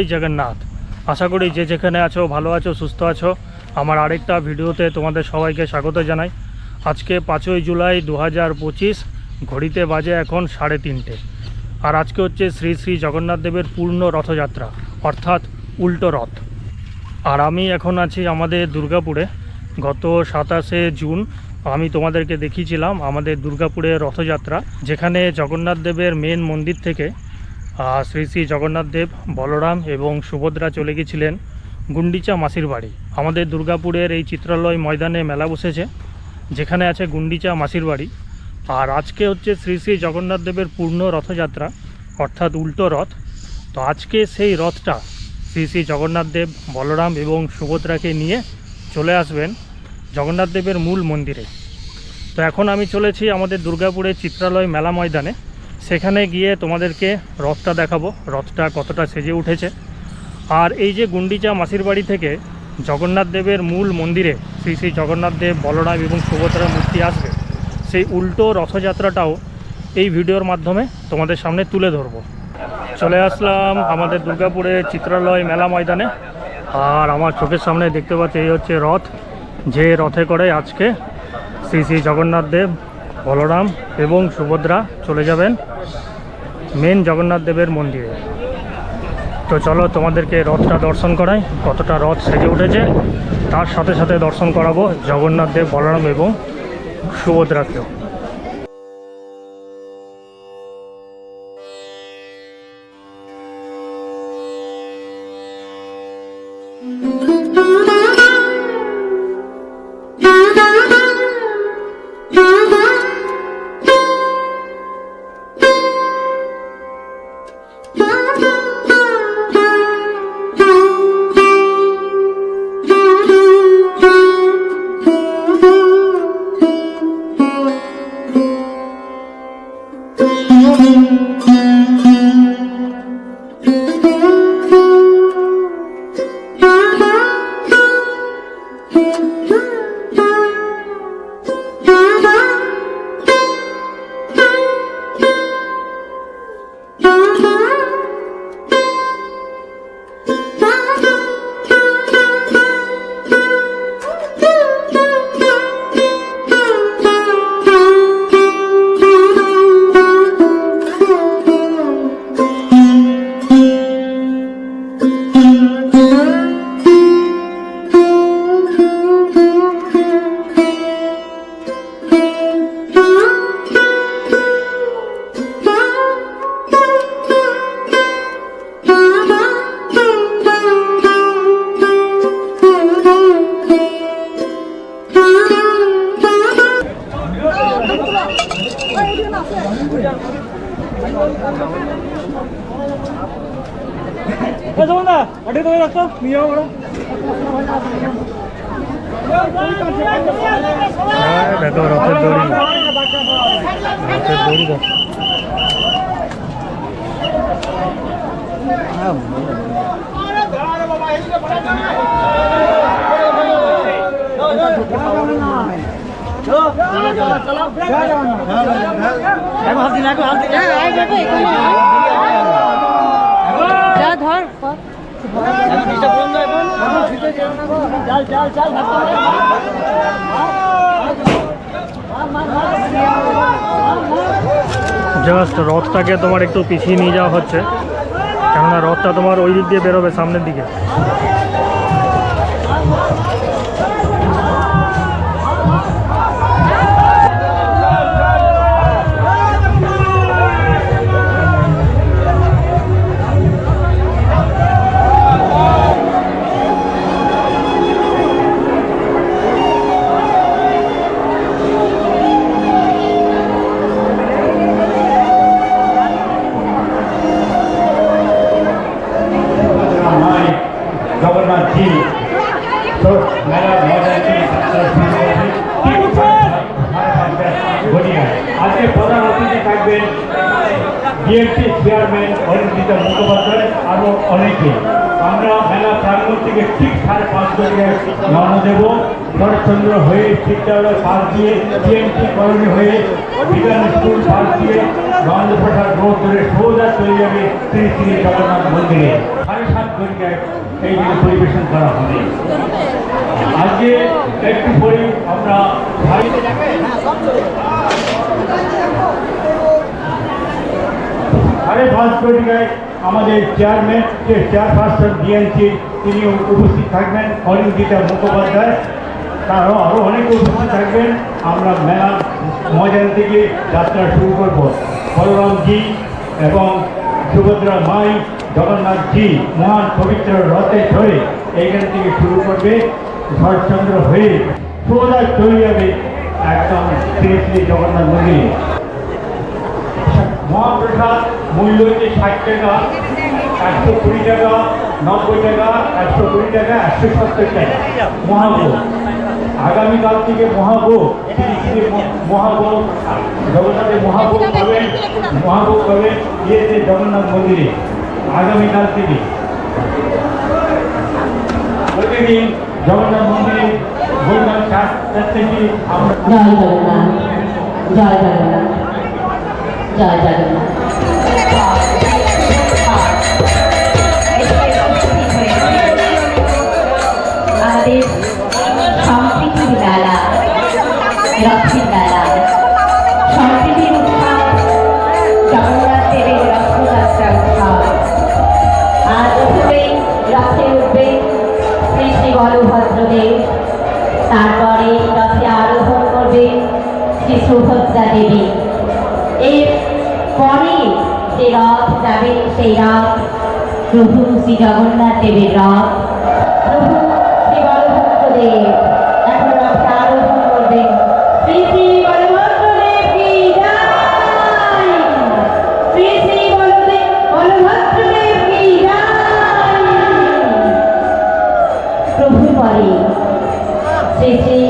জয় জগন্নাথ। আশা করি যে যেখানে আছো, ভালো আছো, সুস্থ আছো, আমার আরেকটা ভিডিওতে তোমাদের সবাইকে স্বাগত জানাই। আজকে পাঁচই জুলাই দু হাজার পঁচিশ, ঘড়িতে বাজে এখন সাড়ে তিনটে। আর আজকে হচ্ছে শ্রী শ্রী জগন্নাথ দেবের পূর্ণ রথযাত্রা, অর্থাৎ উল্টো রথ। আর আমি এখন আছি আমাদের দুর্গাপুরে। গত সাতাশে জুন আমি তোমাদেরকে দেখিয়েছিলাম আমাদের দুর্গাপুরের রথযাত্রা, যেখানে জগন্নাথ দেবের মেন মন্দির থেকে শ্রী শ্রী জগন্নাথ দেব, বলরাম এবং সুভদ্রা চলে গেছিলেন গুন্ডিচা মাসির বাড়ি। আমাদের দুর্গাপুরের এই চিত্রালয় ময়দানে মেলা বসেছে, যেখানে আছে গুন্ডিচা মাসির বাড়ি। আর আজকে হচ্ছে শ্রী শ্রী জগন্নাথ দেবের পূর্ণ রথযাত্রা, অর্থাৎ উল্টো রথ। তো আজকে সেই রথটা শ্রী শ্রী জগন্নাথ দেব, বলরাম এবং সুভদ্রাকে নিয়ে চলে আসবেন জগন্নাথ দেবের মূল মন্দিরে। তো এখন আমি চলেছি আমাদের দুর্গাপুরের চিত্রালয় মেলা ময়দানে। সেখানে গিয়ে তোমাদেরকে রথটা দেখাবো। রথটা কতটা সেজে উঠেছে। আর এই যে গুন্ডিচা মাসির বাড়ি থেকে জগন্নাথ দেবের মূল মন্দিরে শ্রী শ্রী জগন্নাথ দেব, বলরাম এবং সুভদ্রার মূর্তি আসবে, সেই উল্টো রথযাত্রাটাও এই ভিডিওর মাধ্যমে তোমাদের সামনে তুলে ধরবো। চলে আসলাম আমাদের দুর্গাপুরের চিত্রালয় মেলা ময়দানে। আর আমার চোখের সামনে দেখতে পাচ্ছি, এই হচ্ছে রথ। যে রথে করে আজকে শ্রী শ্রী জগন্নাথ দেব বলরাম এবং সুভদ্রা চলে যাবেন মেন জগন্নাথ দেবের মন্দিরে। তো চলো তোমাদেরকে রথটা দর্শন করাই, কতটা রথ সেজে উঠেছে। তার সাথে সাথে দর্শন করাবো জগন্নাথ দেব, বলরাম এবং সুভদ্রাকেও। 가져온다. 어디 도해놨어? 미영으로. 아, 매도 어떤 돌이다. 어떤 돌이다. 아, 뭐야. জাস্ট রথটাকে তোমার একটু পিছিয়ে নিয়ে যাওয়া হচ্ছে। কেননা রথটা তোমার ওই দিক দিয়ে বেরোবে সামনের দিকে। বিএনপি মুখোপাধ্যায় আরও অনেকে। আমরা মেলা প্রাঙ্গণ থেকে ঠিক সাড়ে পাঁচটা থেকে রওনা দেব। শরৎচন্দ্র হয়ে বিদ্যালয় পাশ দিয়ে টিএমটি কলোনি হয়ে বিজ্ঞান স্কুল পাশ দিয়ে রঞ্জপ্রসাদ রোড ধরে সোজা চলে যাবে শ্রী শ্রী জগন্নাথ মন্দিরে। সাড়ে সাত ঘন্টায় এই পরিবেশন করা হবে। আজকে একটু পরে আমরা সাড়ে পাঁচ ঘটিকায় আমাদের চেয়ারম্যান যে চেয়ারপারসন ডিএনসি তিনি উপস্থিত থাকবেন অরিন্দিতা মুখোপাধ্যায়। তারও আরও অনেকে উপস্থিত থাকবেন। আমরা মেলা ময়দান থেকে যাত্রা শুরু করব। বলরামজি এবং সুভদ্রা মাই জগন্নাথজি মহান পবিত্র রথে ধরে এইখান থেকে শুরু করবে। শরৎচন্দ্র হয়ে সোজা চলে যাবে একদম শ্রী শ্রী জগন্নাথ মন্দিরে। মহাপ্রসাদ মূল্য হচ্ছে ষাট টাকা, একশো কুড়ি টাকা, নব্বই টাকা, একশো কুড়ি টাকা, একশো সত্তর টাকা। মহাভোগ। আগামীকাল থেকে মহাভোগ। মহাভোগ। জগন্নাথের মহাভোগ পাবেন। মহাভোগ পাবেন ইয়েতে জগন্নাথ মন্দিরে। আগামীকাল থেকে। প্রতিদিন জগন্নাথ মন্দিরে বৈকাল চারটার থেকে আমরা জয় জগন্নাথ। জয় জগন্নাথ আমাদের সম্প্রীতির মেলা রথের মেলা যাবে সেই রথ প্রভু শ্রী জগন্নাথ দেবের রথ প্রভু শ্রী বলভদ্র দেব এখন রথে আরোহণ করবেন। শ্রী শ্রী বলভদ্র কি জয় শ্রী শ্রী বলদেব কি জয় প্রভু পরে শ্রী শ্রী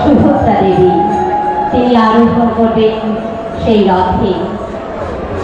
সুভদ্রা দেবী, তিনি আরোহণ করবেন সেই রথে।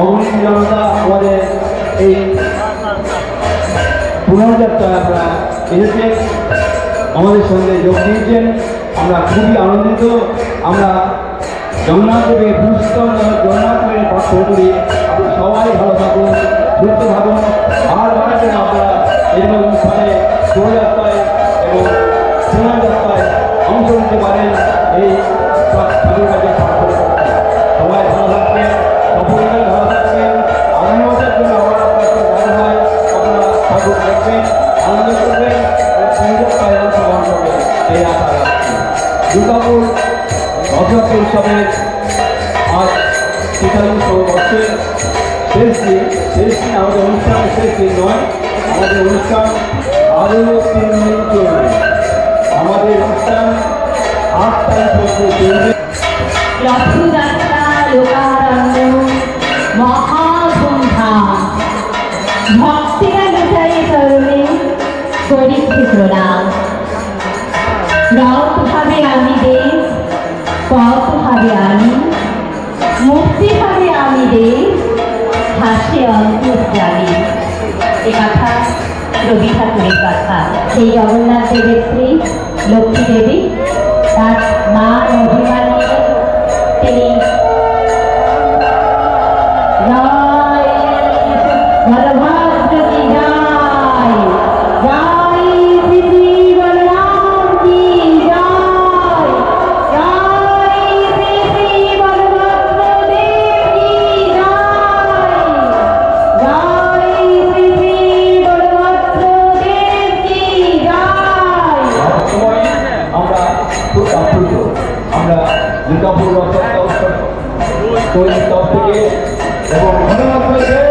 অগণিত জনতা আমাদের এই পুনর্যাত্রায় আপনারা এসেছেন আমাদের সঙ্গে যোগ দিয়েছেন। আমরা খুবই আনন্দিত। আমরা জগন্নাথ জগন্নাথ দেবের পক্ষ করি সবাই ভালো থাকুন, সুস্থ থাকুন। আর বাড়াচ্ছেন আপনারা এরকম অনুষ্ঠানে শোভাযাত্রায় এবং পুনর্যাত্রায় অংশ নিতে পারেন এই ঠাকুর কাছে সবাই ভালো থাকবেন। সকলে ভালো থাকবেন বছর আমার আপনার সাথে হয় আপনারা ঠাকুর দেখবেন আনন্দ করবেন দুর্গাপুর রথযাত্রা উৎসবের আজ তেতাল্লিশ বর্ষের শেষ দিন শেষ আমাদের নয় আমাদের অনুষ্ঠান আরও তিন দিন আমাদের অনুষ্ঠান আট তারিখ রথ ভাবে আমি দেব, পথ ভাবে আমি, মুক্তি ভাবে আমি দেব হাসে জানি এ কথা রবি ঠাকুরের কথা। সেই জগন্নাথ দেবের স্ত্রী, লক্ষ্মী দেবী, তার মা অভিমান কমিটির তরফ থেকে এবং ধন্যবাদ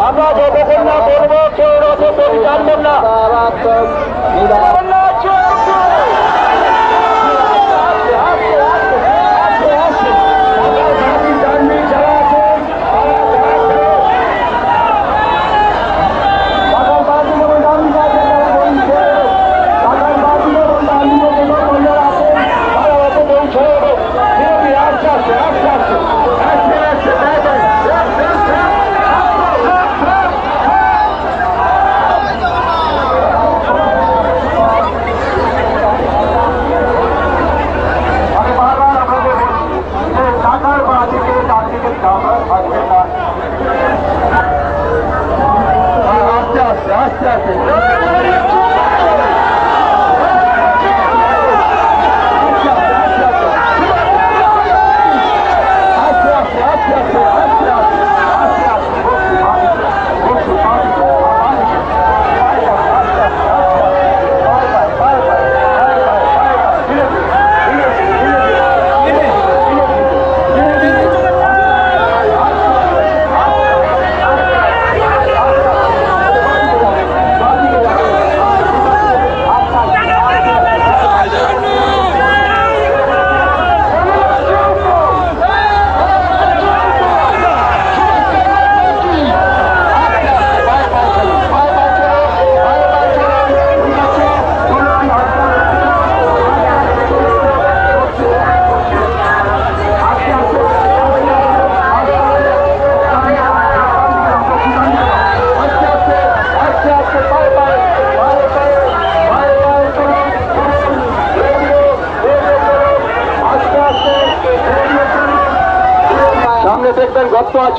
আমরা যতক্ষণ না বলব কেউ তৈরি জানবেন না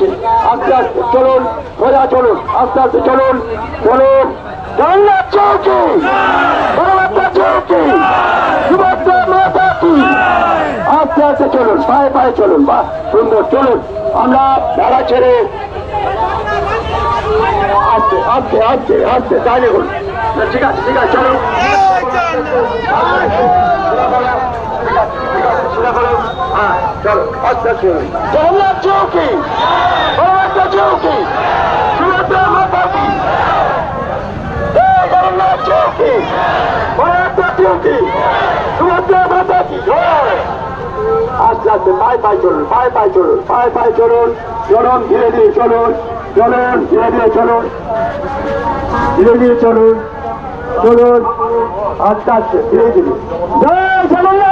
আছে। আস্তে আস্তে চলুন সোজা চলুন, আস্তে আস্তে চলুন। চলুন জগন্নাথ চৌকি বড়বাচ্চা চৌকি, সুভদ্রা মাতা কি? আস্তে আস্তে চলুন, পায়ে পায়ে চলুন, বাহ, সুন্দর, চলুন। আমরা ভেড়া ছেড়ে আস্তে আস্তে আস্তে আস্তে, তাই দেখুন। ঠিক আছে ঠিক আছে, চলুন। হ্যাঁ চলো। আস্তে আস্তে জগন্নাথ চৌকি। বড়বাচ্চা চৌকি। সুভদ্রা মাতা কি জগন্নাথ চৌকি। বড়বাচ্চা চৌকি। সুভদ্রা মাতা কি জয়। আস্তে আস্তে, পায়ে পায়ে চলুন, পায়ে পায়ে চলুন, পায়ে পায়ে চলুন চলুন, ধীরে ধীরে চলুন চলুন, ধীরে ধীরে চলুন, ধীরে ধীরে চলুন চলুন, আস্তে আস্তে, ধীরে ধীরে। জয় জগন্নাথ!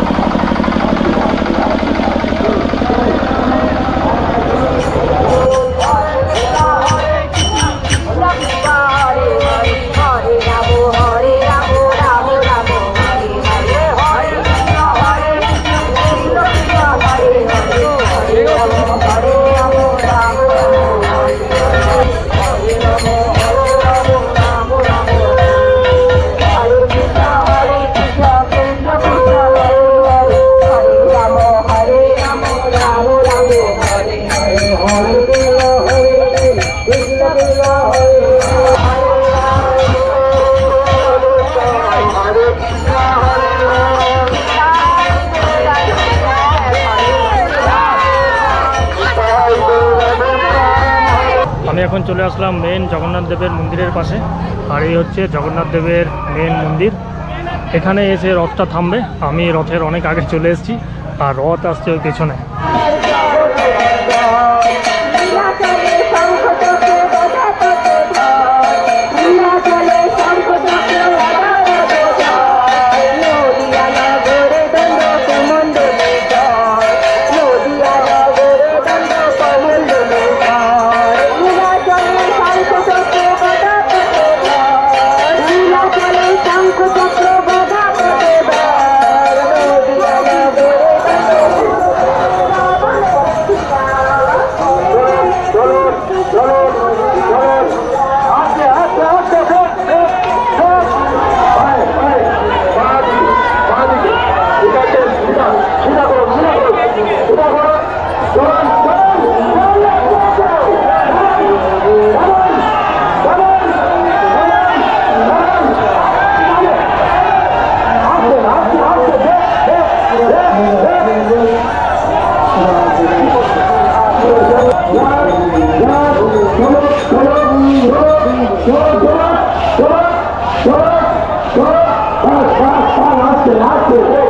Vamos, আসলাম মেন জগন্নাথ দেবের মন্দিরের পাশে। আর এই হচ্ছে জগন্নাথ দেবের মেন মন্দির। এখানে এসে রথটা থামবে। আমি রথের অনেক আগে চলে এসেছি, আর রথ আসছে ওই পেছনে। চলো পাঁচ পাঁচ পাঁচ আসছে আসছে